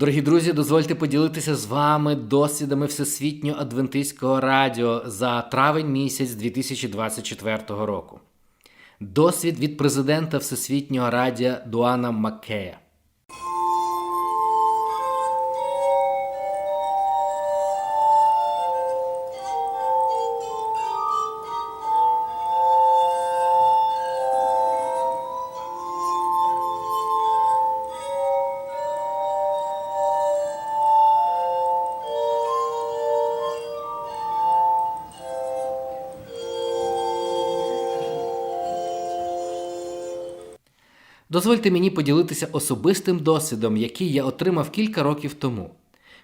Дорогі друзі, дозвольте поділитися з вами досвідами Всесвітнього адвентистського радіо за травень місяць 2024 року. Досвід від президента Всесвітнього радіо Дуана Маккея. Дозвольте мені поділитися особистим досвідом, який я отримав кілька років тому.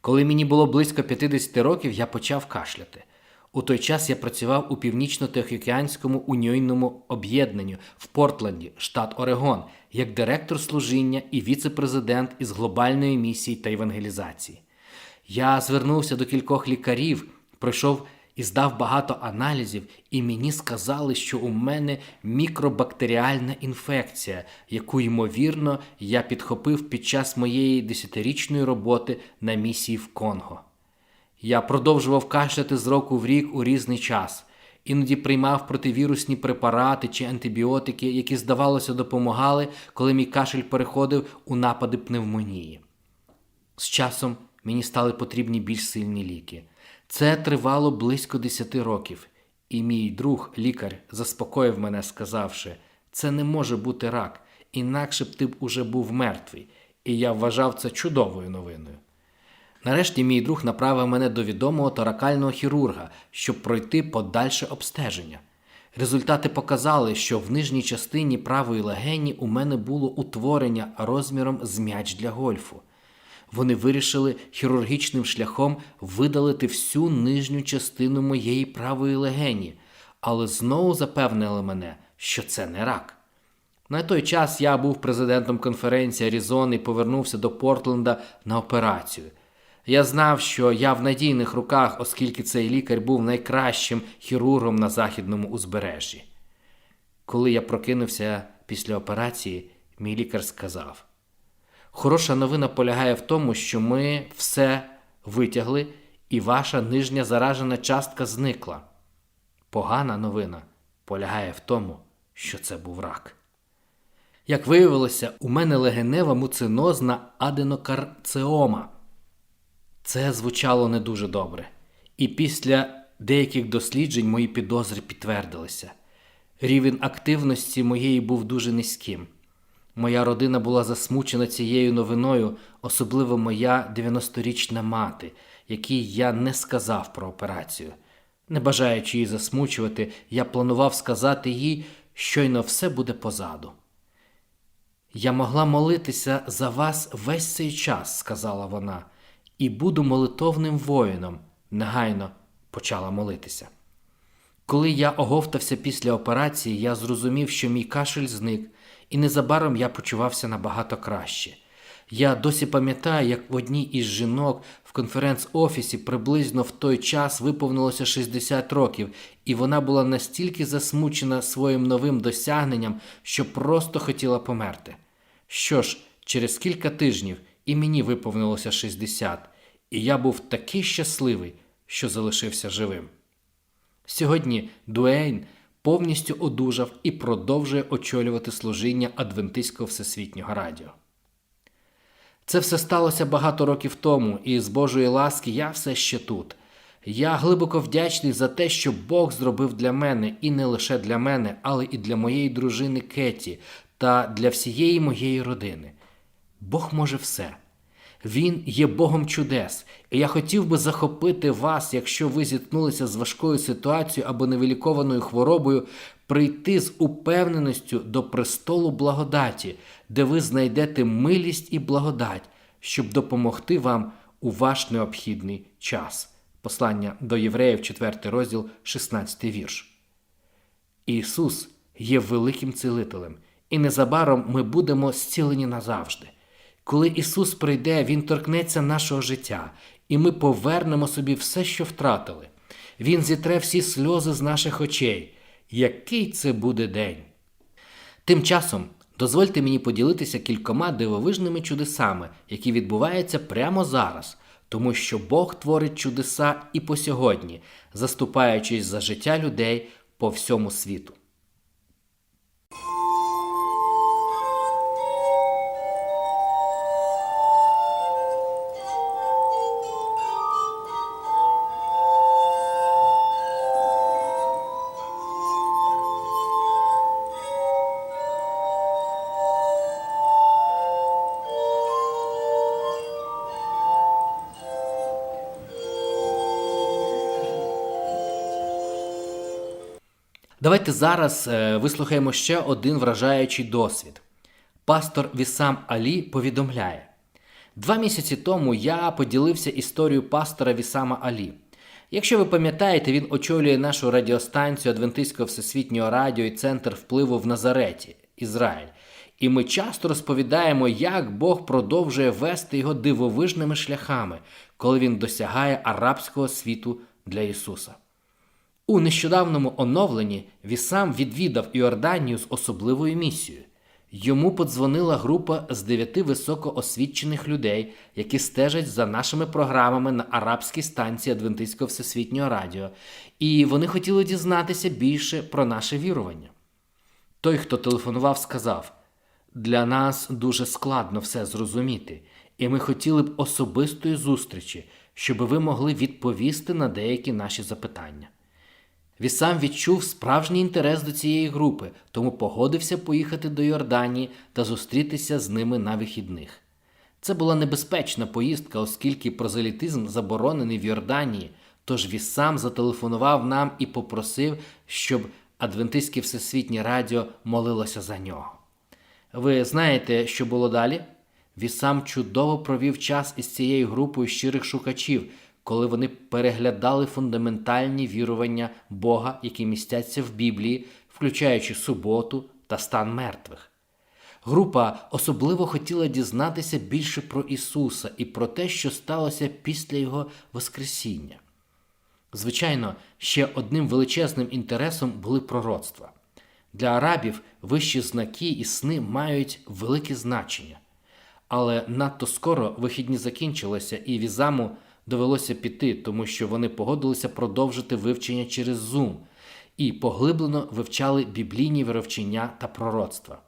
Коли мені було близько 50 років, я почав кашляти. У той час я працював у північно-тихоокеанському унійному об'єднанню в Портленді, штат Орегон, як директор служіння і віце-президент із глобальної місії та евангелізації. Я звернувся до кількох лікарів, пройшов і здав багато аналізів, і мені сказали, що у мене мікробактеріальна інфекція, яку, ймовірно, я підхопив під час моєї десятирічної роботи на місії в Конго. Я продовжував кашляти з року в рік у різний час. Іноді приймав противірусні препарати чи антибіотики, які, здавалося, допомагали, коли мій кашель переходив у напади пневмонії. З часом мені стали потрібні більш сильні ліки. Це тривало близько 10 років, і мій друг, лікар, заспокоїв мене, сказавши, це не може бути рак, інакше б ти б уже був мертвий, і я вважав це чудовою новиною. Нарешті мій друг направив мене до відомого торакального хірурга, щоб пройти подальше обстеження. Результати показали, що в нижній частині правої легені у мене було утворення розміром з м'яч для гольфу. Вони вирішили хірургічним шляхом видалити всю нижню частину моєї правої легені, але знову запевнили мене, що це не рак. На той час я був президентом конференції Аризони і повернувся до Портленда на операцію. Я знав, що я в надійних руках, оскільки цей лікар був найкращим хірургом на західному узбережжі. Коли я прокинувся після операції, мій лікар сказав: Хороша новина полягає в тому, що ми все витягли, і ваша нижня заражена частка зникла. Погана новина полягає в тому, що це був рак. Як виявилося, у мене легенева муцинозна аденокарцеома. Це звучало не дуже добре. І після деяких досліджень мої підозри підтвердилися. Рівень активності моєї був дуже низьким. Моя родина була засмучена цією новиною, особливо моя 90-річна мати, якій я не сказав про операцію. Не бажаючи її засмучувати, я планував сказати їй, щойно все буде позаду. Я могла молитися за вас весь цей час, сказала вона, і буду молитовним воїном, негайно почала молитися. Коли я оговтався після операції, я зрозумів, що мій кашель зник, і незабаром я почувався набагато краще. Я досі пам'ятаю, як в одній із жінок в конференц-офісі приблизно в той час виповнилося 60 років, і вона була настільки засмучена своїм новим досягненням, що просто хотіла померти. Що ж, через кілька тижнів і мені виповнилося 60, і я був такий щасливий, що залишився живим. Сьогодні Дуейн повністю одужав і продовжує очолювати служіння Адвентистського Всесвітнього радіо. Це все сталося багато років тому, і з Божої ласки я все ще тут. Я глибоко вдячний за те, що Бог зробив для мене і не лише для мене, але і для моєї дружини Кеті та для всієї моєї родини. Бог може все. Він є Богом чудес, і я хотів би захопити вас, якщо ви зіткнулися з важкою ситуацією або невилікованою хворобою, прийти з упевненістю до престолу благодаті, де ви знайдете милість і благодать, щоб допомогти вам у ваш необхідний час. Послання до Євреїв, 4 розділ, 16 вірш. Ісус є великим цілителем, і незабаром ми будемо зцілені назавжди. Коли Ісус прийде, Він торкнеться нашого життя, і ми повернемо собі все, що втратили. Він зітре всі сльози з наших очей. Який це буде день? Тим часом Дозвольте мені поділитися кількома дивовижними чудесами, які відбуваються прямо зараз, тому що Бог творить чудеса і по сьогодні, заступаючись за життя людей по всьому світу. Давайте зараз е, вислухаємо ще один вражаючий досвід. Пастор Вісам Алі повідомляє: два місяці тому я поділився історією пастора Вісама Алі. Якщо ви пам'ятаєте, він очолює нашу радіостанцію Адвентистського всесвітнього радіо і центр впливу в Назареті, Ізраїль. І ми часто розповідаємо, як Бог продовжує вести його дивовижними шляхами, коли він досягає арабського світу для Ісуса. У нещодавному оновленні Вісам відвідав Іорданію з особливою місією. Йому подзвонила група з дев'яти високоосвічених людей, які стежать за нашими програмами на арабській станції Адвентистського всесвітнього радіо, і вони хотіли дізнатися більше про наше вірування. Той, хто телефонував, сказав: для нас дуже складно все зрозуміти, і ми хотіли б особистої зустрічі, щоб ви могли відповісти на деякі наші запитання. Вісам відчув справжній інтерес до цієї групи, тому погодився поїхати до Йорданії та зустрітися з ними на вихідних. Це була небезпечна поїздка, оскільки прозелітизм заборонений в Йорданії, тож Вісам зателефонував нам і попросив, щоб Адвентистське Всесвітнє Радіо молилося за нього. Ви знаєте, що було далі? Вісам чудово провів час із цією групою щирих шукачів, коли вони переглядали фундаментальні вірування Бога, які містяться в Біблії, включаючи суботу та стан мертвих. Група особливо хотіла дізнатися більше про Ісуса і про те, що сталося після Його Воскресіння. Звичайно, ще одним величезним інтересом були пророцтва. Для арабів вищі знаки і сни мають велике значення. Але надто скоро вихідні закінчилися, і візаму довелося піти, тому що вони погодилися продовжити вивчення через Zoom і поглиблено вивчали біблійні вировчення та пророцтва.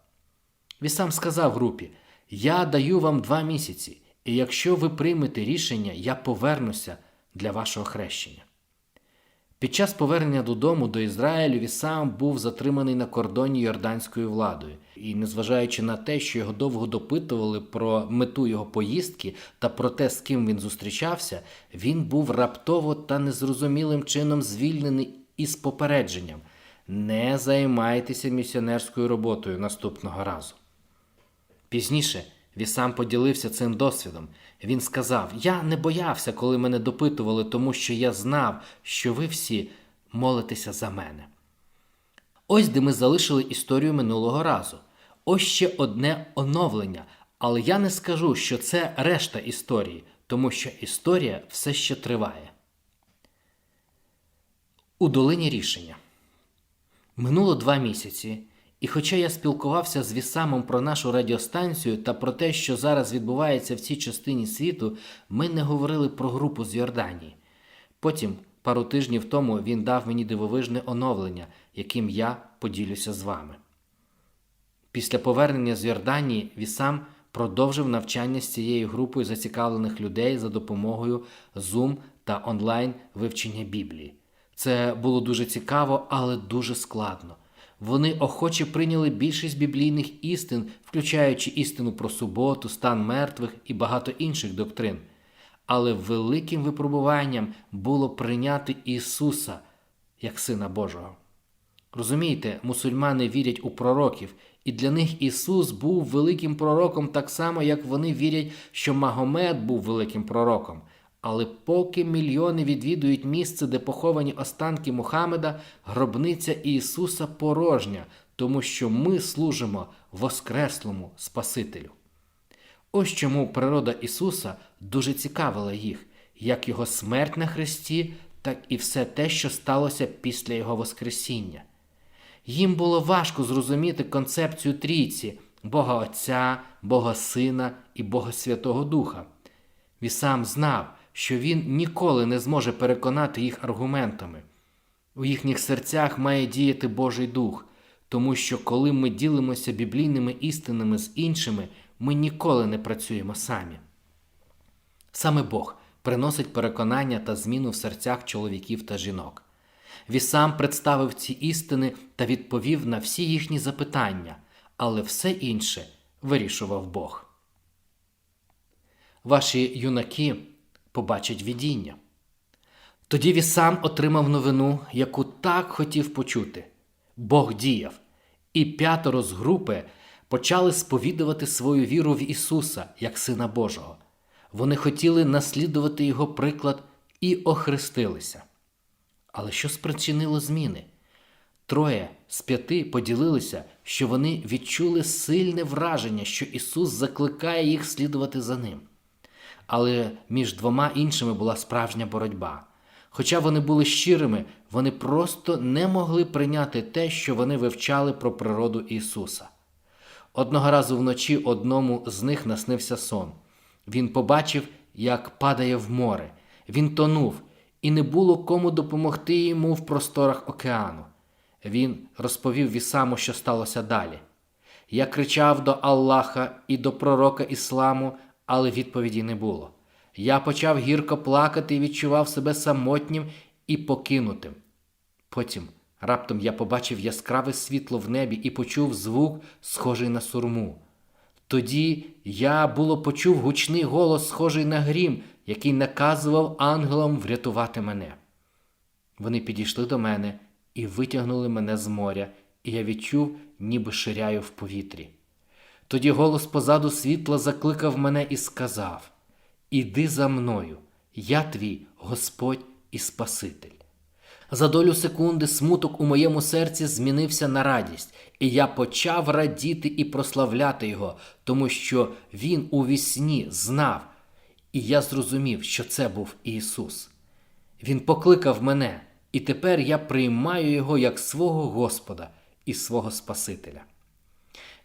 Вісам сказав групі: Я даю вам два місяці, і якщо ви приймете рішення, я повернуся для вашого хрещення. Під час повернення додому до Ізраїлю Вісам був затриманий на кордоні йорданською владою, і, незважаючи на те, що його довго допитували про мету його поїздки та про те, з ким він зустрічався, він був раптово та незрозумілим чином звільнений із попередженням не займайтеся місіонерською роботою наступного разу. Пізніше Вісам поділився цим досвідом. Він сказав: Я не боявся, коли мене допитували, тому що я знав, що ви всі молитеся за мене. Ось де ми залишили історію минулого разу. Ось ще одне оновлення, але я не скажу, що це решта історії, тому що історія все ще триває. У долині рішення минуло два місяці. І хоча я спілкувався з Вісамом про нашу радіостанцію та про те, що зараз відбувається в цій частині світу, ми не говорили про групу з Йорданії. Потім, пару тижнів тому, він дав мені дивовижне оновлення, яким я поділюся з вами. Після повернення з Йорданії Вісам продовжив навчання з цією групою зацікавлених людей за допомогою Zoom та онлайн вивчення Біблії. Це було дуже цікаво, але дуже складно. Вони охоче прийняли більшість біблійних істин, включаючи істину про суботу, стан мертвих і багато інших доктрин. Але великим випробуванням було прийняти Ісуса як Сина Божого. Розумієте, мусульмани вірять у пророків, і для них Ісус був великим пророком так само, як вони вірять, що Магомед був великим пророком. Але поки мільйони відвідують місце, де поховані останки Мухаммеда, гробниця Ісуса порожня, тому що ми служимо Воскреслому Спасителю. Ось чому природа Ісуса дуже цікавила їх, як Його смерть на Христі, так і все те, що сталося після Його Воскресіння. Їм було важко зрозуміти концепцію трійці, Бога Отця, Бога Сина і Бога Святого Духа. Вісам знав, що він ніколи не зможе переконати їх аргументами. У їхніх серцях має діяти Божий Дух, тому що коли ми ділимося біблійними істинами з іншими, ми ніколи не працюємо самі. Саме Бог приносить переконання та зміну в серцях чоловіків та жінок. Вісам представив ці істини та відповів на всі їхні запитання, але все інше вирішував Бог. Ваші юнаки побачать видіння. Тоді Вісам отримав новину, яку так хотів почути. Бог діяв, і п'ятеро з групи почали сповідувати свою віру в Ісуса як Сина Божого. Вони хотіли наслідувати Його приклад і охрестилися. Але що спричинило зміни? Троє з п'яти поділилися, що вони відчули сильне враження, що Ісус закликає їх слідувати за ним. Але між двома іншими була справжня боротьба. Хоча вони були щирими, вони просто не могли прийняти те, що вони вивчали про природу Ісуса. Одного разу вночі одному з них наснився сон. Він побачив, як падає в море. Він тонув, і не було кому допомогти йому в просторах океану. Він розповів Вісаму, що сталося далі. Я кричав до Аллаха і до пророка Ісламу, але відповіді не було. Я почав гірко плакати і відчував себе самотнім і покинутим. Потім раптом я побачив яскраве світло в небі і почув звук, схожий на сурму. Тоді я було почув гучний голос, схожий на грім, який наказував ангелам врятувати мене. Вони підійшли до мене і витягнули мене з моря, і я відчув, ніби ширяю в повітрі. Тоді голос позаду світла закликав мене і сказав: Іди за мною, я твій Господь і Спаситель. За долю секунди смуток у моєму серці змінився на радість, і я почав радіти і прославляти його, тому що він у вісні знав, і я зрозумів, що це був Ісус. Він покликав мене, і тепер я приймаю його як свого Господа і свого Спасителя.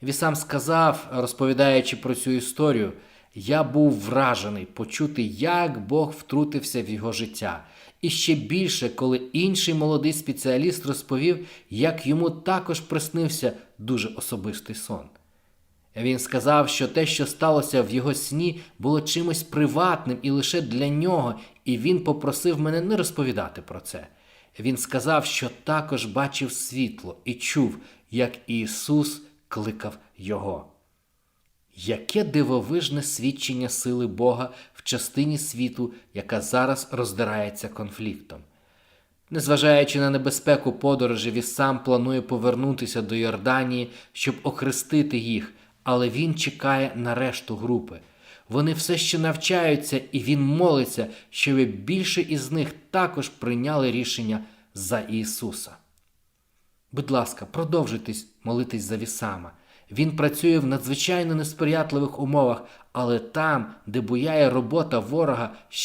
Вісам сказав, розповідаючи про цю історію, я був вражений почути, як Бог втрутився в його життя. І ще більше, коли інший молодий спеціаліст розповів, як йому також приснився дуже особистий сон. Він сказав, що те, що сталося в його сні, було чимось приватним і лише для нього, і він попросив мене не розповідати про це. Він сказав, що також бачив світло і чув, як Ісус кликав його. Яке дивовижне свідчення сили Бога в частині світу, яка зараз роздирається конфліктом. Незважаючи на небезпеку подорожі, він сам планує повернутися до Йорданії, щоб охрестити їх, але він чекає на решту групи. Вони все ще навчаються, і він молиться, щоб більше із них також прийняли рішення за Ісуса. Будь ласка, продовжуйтесь молитись за Вісама. Він працює в надзвичайно несприятливих умовах, але там, де буяє робота ворога, ще